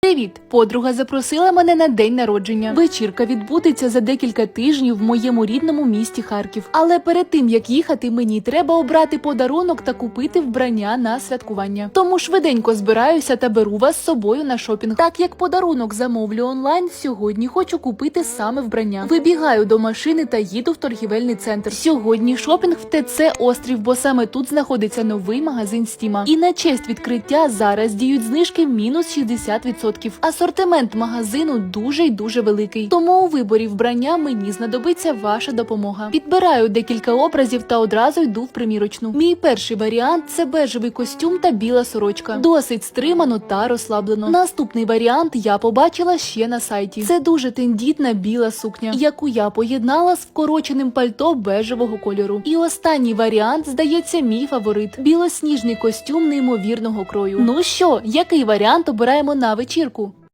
Привіт! Подруга запросила мене на день народження. Вечірка відбудеться за декілька тижнів в моєму рідному місті Харків. Але перед тим як їхати, мені треба обрати подарунок та купити вбрання на святкування. Тому швиденько збираюся та беру вас з собою на шопінг. Так як подарунок замовлю онлайн, сьогодні хочу купити саме вбрання. Вибігаю до машини та їду в торгівельний центр. Сьогодні шопінг в ТЦ Острів, бо саме тут знаходиться новий магазин Стіма. І на честь відкриття зараз діють знижки мінус 60%. Асортимент магазину дуже й дуже великий. Тому у виборі вбрання мені знадобиться ваша допомога. Підбираю декілька образів та одразу йду в примірочну. Мій перший варіант це бежевий костюм та біла сорочка. Досить стримано та розслаблено. Наступний варіант я побачила ще на сайті. Це дуже тендітна біла сукня, яку я поєднала з вкороченим пальто бежевого кольору. І останній варіант здається мій фаворит білосніжний костюм неймовірного крою. Ну що, який варіант обираємо на вечірку?